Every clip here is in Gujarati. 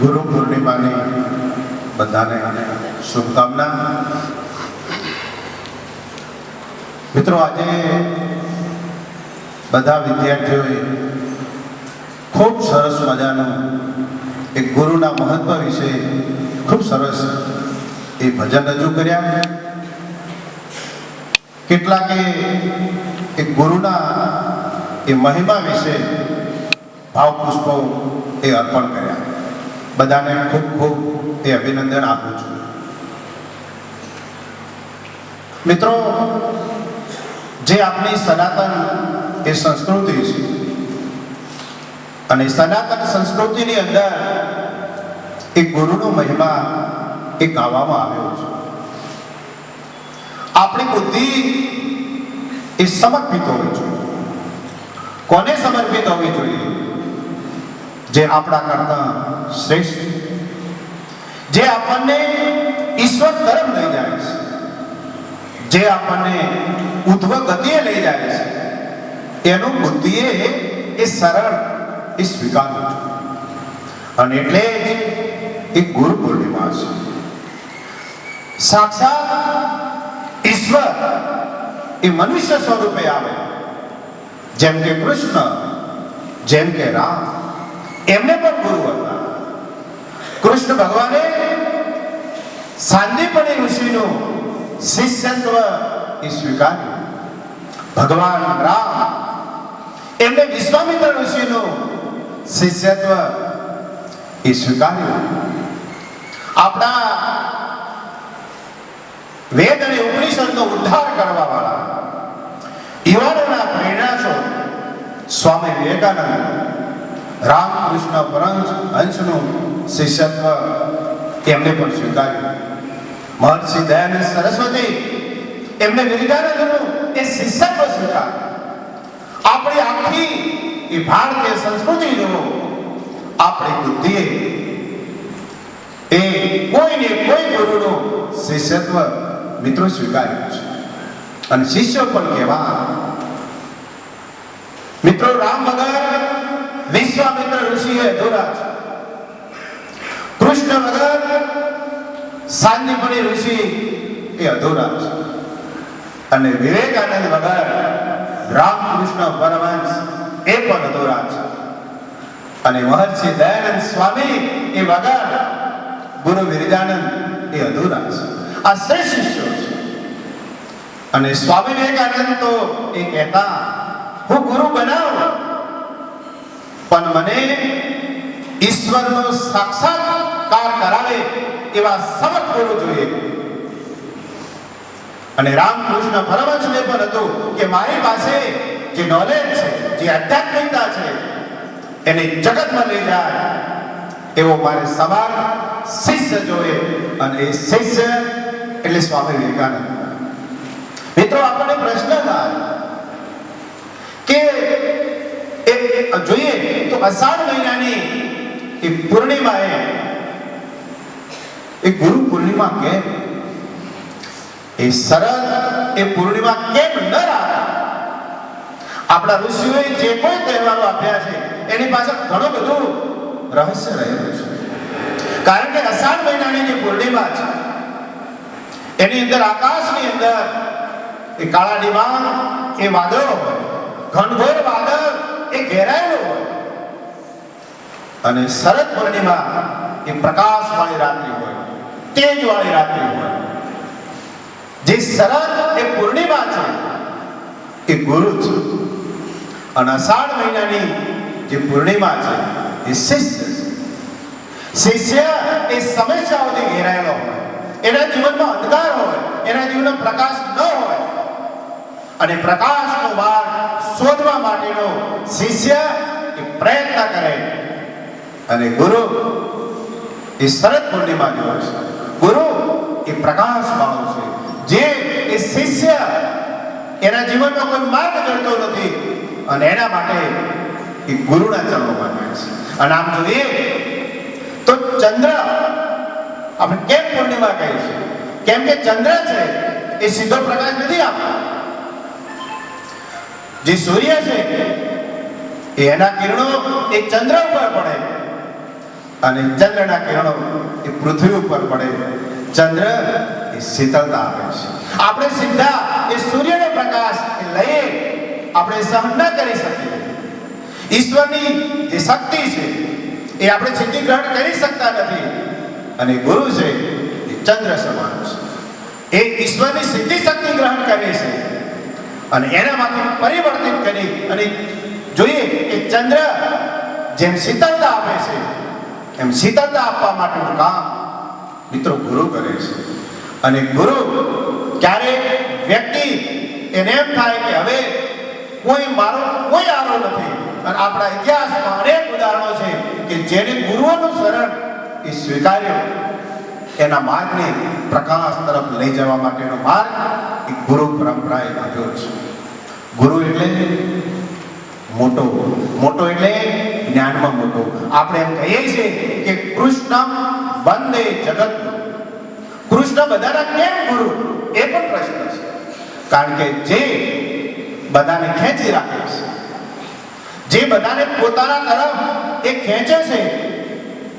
ગુરુ પૂર્ણિમાની બધાને શુભકામના. મિત્રો, આજે બધા વિદ્યાર્થીઓએ ખૂબ સરસ મજાનું એક ગુરુના મહત્વ વિશે ખૂબ સરસ એ ભજન રજૂ કર્યા. કેટલાકે એ ગુરુના એ મહિમા વિશે ભાવપુષ્પો એ અર્પણ કર્યા. બધાને ખૂબ ખૂબ એ અભિનંદન આપું છું. મિત્રો, જે આપણી સનાતન એ સંસ્કૃતિ છે અને સનાતન સંસ્કૃતિની અંદર એ ગુરુનો મહિમા એ ગાવામાં આવ્યો છે. આપણી બુદ્ધિ એ સમર્પિત હોવી જોઈએ. કોને સમર્પિત હોવી જોઈએ? જે આપણા કરતા શ્રેષ્ઠ જે આપણને ઈશ્વર તરફ લઈ જાય છે. જે આપણને ઉધ્વ ગતિએ લઈ જાય છે. એનું બુદ્ધિએ એ સરળ, એ સ્વીકારવું છે. અને એટલે જ એ ગુરુ પૂર્ણિમા છે. સાક્ષાત ઈશ્વર એ મનુષ્ય સ્વરૂપે આવે. જેમ કે કૃષ્ણ, જેમ કે રામ. એમને પણ ગુરુ હતા. કૃષ્ણ ભગવાને સાંદીપણી ઋષિનું શિષ્યત્વ એ સ્વીકાર્યું. ભગવાન રામ એમને વિશ્વામિત્ર ઋષિનું શિષ્યત્વ એ સ્વીકાર્યું. આપણા વેદ અને ઉપનિષદનો ઉદ્ધાર કરવા વાળા યુવાનોના પ્રેરણા છો સ્વામી વિવેકાનંદ રામકૃષ્ણ પરંજ હંસનું શિષ્યત્વ એમને પણ સ્વીકાર્યું. મહર્ષિ દયાનંદ સરસ્વતી એમને વિવેકાનંદનું એ શિષ્યત્વ સ્વીકાર આપણી આખી એ ભારતીય સંસ્કૃતિ જુઓ, આપણી બુદ્ધિએ એ કોઈને કોઈ ગુરુનું શિષ્યત્વ મિત્રો સ્વીકાર્યું છે. અને શિષ્યો પણ કહેવા, મિત્રો, રામ વગર વિશ્વામિત્ર ઋષિ એ અધૂરા છે. કૃષ્ણ વગર સાંદીપની ઋષિ એ અધૂરા છે. અને વિવેકાનંદ વગર રામકૃષ્ણ પરમહંસ એ પણ અધૂરા છે. અને મહર્ષિ દયાનંદ સ્વામી એ વગર ગુરુ વિરજાનંદ એ અધૂરા છે. આ શ્રેષ્ઠ શિષ્યો છે. અને સ્વામી વિવેકાનંદ તો એ કહેતા, હું ગુરુ બનાવ મને ઈશ્વરનો સાક્ષાત્કાર કરાવે એવા સમર્થ ગુરુ જોઈએ. અને રામકૃષ્ણ પરમહંસને પણ હતું કે મારી પાસે જે નોલેજ છે, જે આધ્યાત્મિકતા છે, એને જગતમાં લઈ જાય એવો મારે સમાન શિષ્ય જોઈએ અને એ શિષ્ય એટલે સ્વામી વિવેકાનંદ. મિત્રો, આપણને પ્રશ્ન થાય કે જોઈએ તો અષાઢ મહિનાની એ પૂર્ણિમા એ. ગુરુ પૂર્ણિમા કેમ એ સરળ એ પૂર્ણિમા કેમ ન રાખે? આપણા ઋષિઓએ જે કોઈ તહેવારો આપ્યા છે, એની પાછળ ઘણું બધું રહસ્ય રહેલું છે. કારણ કે અષાઢ મહિનાની જે પૂર્ણિમા છે, એની અંદર આકાશની અંદર એ કાળા ડિબાંગ એ વાદળો ઘનઘોર વાદળ એ ઘેરાયેલો હોય. અને શરદ પૂર્ણિમા એ પ્રકાશવાળી રાત્રિ હોય, તેજવાળી રાત્રિ હોય. જે શરદ એ પૂર્ણિમા છે, એ ગુરુ છે. અને અષાઢ મહિનાની જે પૂર્ણિમા છે, એ શિષ્ય છે. શિષ્ય એ સમસ્યાઓથી ઘેરાયેલો હોય. એના જીવનમાં અંધકાર હોય, એના જીવનમાં પ્રકાશ ન હોય. અને પ્રકાશનો માર્ગ શોધવા માટેનો શિષ્ય એ પ્રયત્ન કરે. અને ગુરુ એ શરદ પૂર્ણિમા દિવસ. ગુરુ એ પ્રકાશ વાળો છે. જે એ શિષ્ય એના જીવનમાં કોઈ માર્ગ જડતો નથી અને એના માટે એ ગુરુના ચરણોમાં જાય છે. અને આમ જોઈએ તો ચંદ્ર આપણે કેમ પૂર્ણિમા કહીએ છીએ કેમ કે ચંદ્ર છે એ સીધો પ્રકાશ નથી આપતો. જે સૂર્ય છે એના કિરણો એ ચંદ્ર ઉપર પડે. અને ચંદ્રના કિરણો એ પૃથ્વી ઉપર પડે. ચંદ્ર એ શીતળતા આપે છે. આપણે સીધા એ સૂર્યનો પ્રકાશ લઈએ, આપણે સહન ન કરી શકીએ. ઈશ્વરની જે શક્તિ છે, એ આપણે સિદ્ધિ ગ્રહણ કરી શકતા નથી. અને ગુરુ છે, એ ચંદ્ર સમાન છે. એ ઈશ્વરની સિદ્ધિ શક્તિ ગ્રહણ કરે છે. અને એનામાંથી પરિવર્તિત કરી અને જોઈએ કે ચંદ્ર જેમ શીતળતા આપે છે, એમ શીતળતા આપવા માટેનું કામ મિત્રો ગુરુ કરે છે. અને ગુરુ ક્યારેક વ્યક્તિ એને એમ થાય કે હવે કોઈ મારો કોઈ આરો નથી. અને આપણા ઇતિહાસમાં અનેક ઉદાહરણો છે કે જેને ગુરુઓનું શરણ એ સ્વીકાર્યો. એના માર્ગને પ્રકાશ તરફ લઈ જવા માટેનો માર્ગ એ ગુરુ પરંપરાએ આપ્યો છે. ગુરુ એટલે મોટો મોટો એટલે જ્ઞાનમાં મોટો. આપણે એમ કહીએ છીએ કે કૃષ્ણ વંદે જગત. કૃષ્ણ બધાના કેમ ગુરુ? એ પણ પ્રશ્ન છે. કારણ કે જે બધાને ખેંચી રાખે છે, જે બધાને પોતાના તરફ એ ખેંચે છે,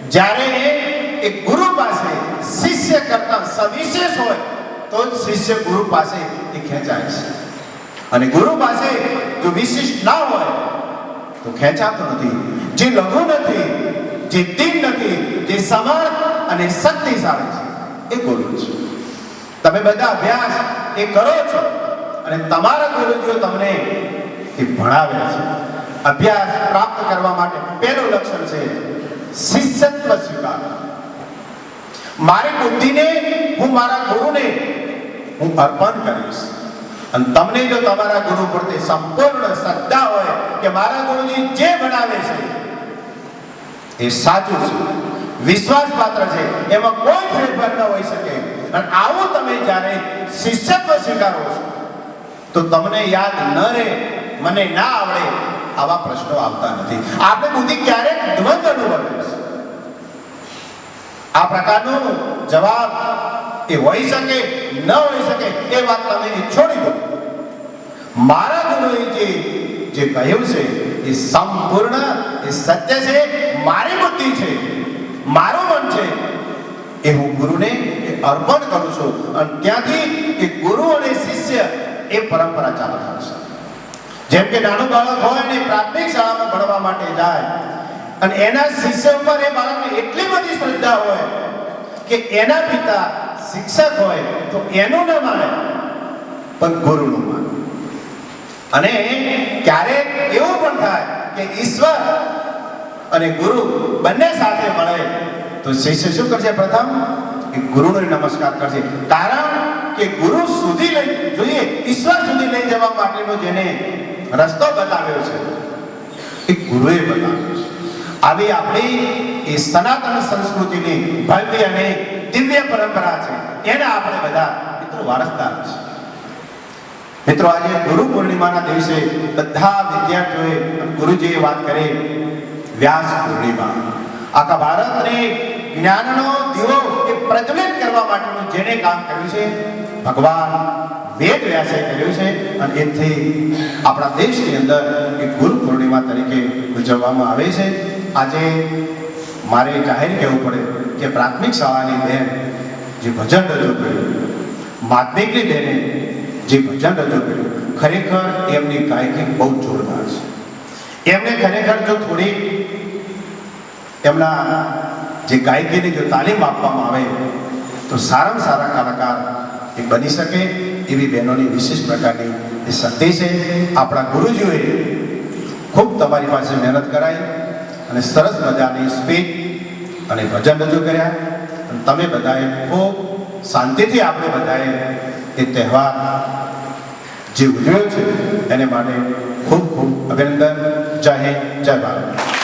જ્યારે એ ગુરુ પાસે શિષ્ય કરતા સવિશેષ હોય, તો શિષ્ય ગુરુ પાસે એ ખેંચાય છે. અને ગુરુ પાસે જો વિશિષ્ટ ના હોય, તો ખેંચાતો નથી. જે લઘુ નથી, જે દિન નથી, જે સમર્થ અને શક્તિશાળી છે, એ ગુરુ છે. તમે બધા અભ્યાસ એ કરો છો અને તમારા ગુરુજીઓ તમને એ ભણાવે છે. અભ્યાસ પ્રાપ્ત કરવા માટે પહેલું લક્ષણ છે શિષ્યત્વ સ્વીકાર. મારી બુદ્ધિને હું મારા ગુરુને હું અર્પણ કરીશ. અને તમને જો તમારા ગુરુ પ્રત્યે સંપૂર્ણ શ્રદ્ધા હોય કે મારા ગુરુજી જે ભણાવે છે, એ સાચું છે. વિશ્વાસપાત્ર છે. એમાં કોઈ ફેરફાર ન હોઈ શકે. અને આવું તમે જ્યારે શિષ્યત્વ સ્વીકારો છો, તો તમને યાદ ન રહે, મને ના આવડે, આવા પ્રશ્નો આવતા નથી. આપણે બુદ્ધિ ક્યારેક દ્વંદ અનુભવે છે. આ પ્રકારનો જવાબ એ હોઈ શકે, ન હોઈ શકે, એ વાત તમે છોડી દો. મારા ગુરુએ જે જે કહ્યું છે, એ સંપૂર્ણ, એ સત્ય છે, મારી બુદ્ધિ છે, મારું મન છે, એ હું ગુરુને અર્પણ કરું છું. અને ત્યાંથી એ ગુરુ અને શિષ્ય એ પરંપરા ચાલુ થશે જેમ કે નાનું બાળક હોય અને પ્રાથમિક શાળામાં ભણવા માટે જાય, અને એના શિષ્ય ઉપર એ બાળકને એટલી બધી શ્રદ્ધા હોય કે એના પિતા શિક્ષક હોય તો એનું ન માને. પણ ગુરુનું માને. અને ક્યારેક એવું પણ થાય કે ઈશ્વર અને ગુરુ બંને સાથે મળે, તો શિષ્ય શું કરશે પ્રથમ? એ ગુરુને નમસ્કાર કરશે. કારણ કે ગુરુ સુધી લઈ, જોઈએ, ઈશ્વર સુધી લઈ જવા માટેનો જેને રસ્તો બતાવ્યો છે, એ ગુરુએ બતાવ્યો છે. આવી આપણી એ સનાતન સંસ્કૃતિની ભવ્ય અને દિવ્ય પરંપરા છે. એના આપણે બધા મિત્રો વારસદાર છે મિત્રો, આજે ગુરુ પૂર્ણિમાના દિવસે બધા વિદ્યાર્થીઓએ ગુરુજીએ વાત કરી વ્યાસ પૂર્ણિમા. આખા ભારતને જ્ઞાનનો દીવો એ પ્રજ્વલિત કરવા માટેનું જેને કામ કર્યું છે, ભગવાન વેદ વ્યાસે કર્યું છે અને એથી આપણા દેશની અંદર એ ગુરુ પૂર્ણિમા તરીકે ઉજવવામાં આવે છે. આજે મારે જાહેર કહેવું પડે કે પ્રાથમિક શાળાની બહેન જે ભજન રજૂ કર્યું, માધ્યમિકની બહેને જે ભજન રજૂ કર્યું, ખરેખર એમની ગાયકી બહુ જોરદાર છે. એમને ખરેખર જો થોડી એમના જે ગાયકીની જો તાલીમ આપવામાં આવે, તો સારામાં સારા કલાકાર એ બની શકે એવી બહેનોની વિશેષ પ્રકારની એ શક્તિ છે. આપણા ગુરુજીઓએ ખૂબ તમારી પાસે મહેનત કરાઈ અને સરસ મજાની સ્પીચ અને ભજન રજૂ કર્યા. અને તમે બધાએ ખૂબ શાંતિથી આપણે બધાએ એ તહેવાર જે ઉજવ્યો છે, એને માટે ખૂબ ખૂબ અભિનંદન. જય હિન્દ, જય ભારત.